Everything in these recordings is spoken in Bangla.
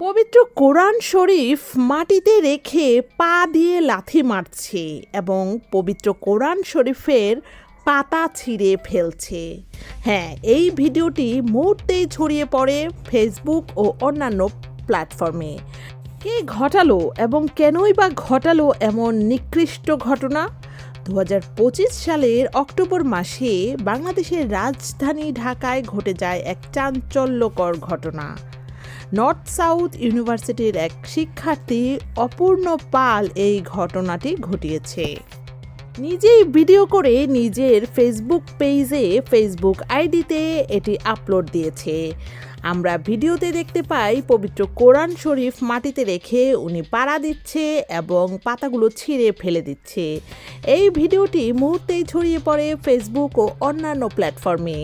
পবিত্র কোরআন শরীফ মাটিতে রেখে পা দিয়ে লাথি মারছে এবং পবিত্র কোরআন শরীফের পাতা ছিঁড়ে ফেলছে। হ্যাঁ এই ভিডিওটি মুহূর্তেই ছড়িয়ে পড়ে ফেসবুক ও অন্যান্য প্ল্যাটফর্মে কে ঘটালো এবং কেনই বা ঘটালো এমন নিকৃষ্ট ঘটনা? দু হাজার পঁচিশ সালের অক্টোবর মাসে বাংলাদেশের রাজধানী ঢাকায় ঘটে যায় এক চাঞ্চল্যকর ঘটনা। নর্থ সাউথ ইউনিভার্সিটির এক শিক্ষার্থী অপূর্ণ পাল এই ঘটনাটি ঘটিয়েছে। নিজেই ভিডিও করে নিজের ফেসবুক পেজে ফেসবুক আইডিতে এটি আপলোড দিয়েছে। আমরা ভিডিওতে দেখতে পাই, পবিত্র কোরআন শরীফ মাটিতে রেখে উনি পাড়া দিচ্ছে এবং পাতাগুলো ছিঁড়ে ফেলে দিচ্ছে। এই ভিডিওটি মুহূর্তেই ছড়িয়ে পড়ে ফেসবুক ও অন্যান্য প্ল্যাটফর্মে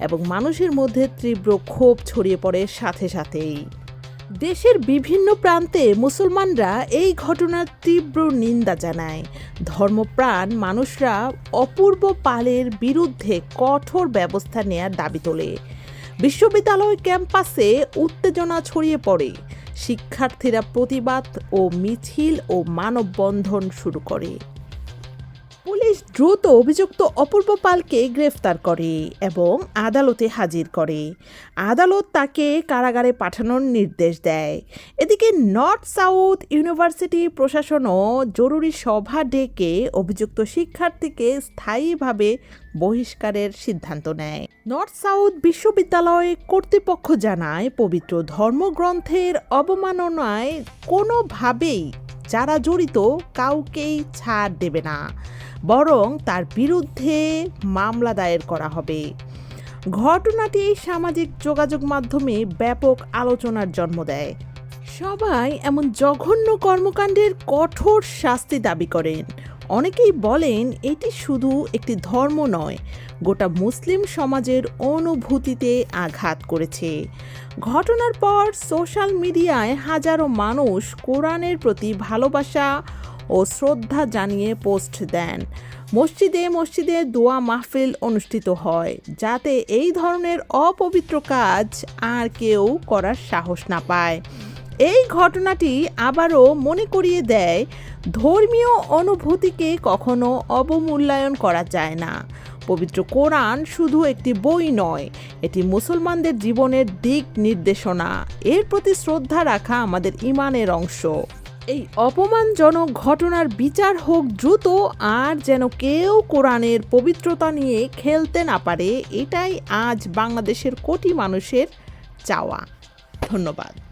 এবং মানুষের মধ্যে তীব্র ক্ষোভ ছড়িয়ে পড়ে সাথে সাথেই। দেশের বিভিন্ন প্রান্তে মুসলমানরা এই ঘটনার তীব্র নিন্দা জানায়। ধর্মপ্রাণ মানুষরা অপূর্ব পালের বিরুদ্ধে কঠোর ব্যবস্থা নেয়ার দাবি তোলে। বিশ্ববিদ্যালয় ক্যাম্পাসে উত্তেজনা ছড়িয়ে পড়ে। শিক্ষার্থীরা প্রতিবাদ ও মিছিল ও মানববন্ধন শুরু করে। পুলিশ দ্রুত অভিযুক্ত অপূর্ব পালকে গ্রেফতার করে এবং আদালতে হাজির করে। আদালত তাকে কারাগারে পাঠানোর নির্দেশ দেয়। এদিকে নর্থ সাউথ ইউনিভার্সিটি প্রশাসনও জরুরি সভা ডেকে অভিযুক্ত শিক্ষার্থীকে স্থায়ীভাবে বহিষ্কারের সিদ্ধান্ত নেয়। নর্থ সাউথ বিশ্ববিদ্যালয় কর্তৃপক্ষ জানায়, পবিত্র ধর্মগ্রন্থের অবমাননায় কোনোভাবেই যারা জড়িত কাউকেই ছাড় দেবে না। বরং তার বিরুদ্ধে মামলা দায়ের করা হবে। ঘটনাটি সামাজিক যোগাযোগ মাধ্যমে ব্যাপক আলোচনার জন্ম দেয়। সবাই এমন জঘন্য কর্মকাণ্ডের কঠোর শাস্তি দাবি করেন। অনেকেই বলেন এটি শুধু একটি ধর্ম নয়, গোটা মুসলিম সমাজের অনুভূতিতে আঘাত করেছে। ঘটনার পর সোশ্যাল মিডিয়ায় হাজারো মানুষ কোরআনের প্রতি ভালোবাসা ও শ্রদ্ধা জানিয়ে পোস্ট দেন। মসজিদে মসজিদে দোয়া মাহফিল অনুষ্ঠিত হয়, যাতে এই ধরনের অপবিত্র কাজ আর কেউ করার সাহস না পায়। এই ঘটনাটি আবারও মনে করিয়ে দেয়, ধর্মীয় অনুভূতিকে কখনো অবমূল্যায়ন করা যায় না। পবিত্র কোরআন শুধু একটি বই নয়, এটি মুসলমানদের জীবনের দিক নির্দেশনা। এর প্রতি শ্রদ্ধা রাখা আমাদের ইমানের অংশ। এই অপমানজনক ঘটনার বিচার হোক দ্রুত আর যেন কেউ কোরআনের পবিত্রতা নিয়ে খেলতে না পারে, এটাই আজ বাংলাদেশের কোটি মানুষের চাওয়া। ধন্যবাদ।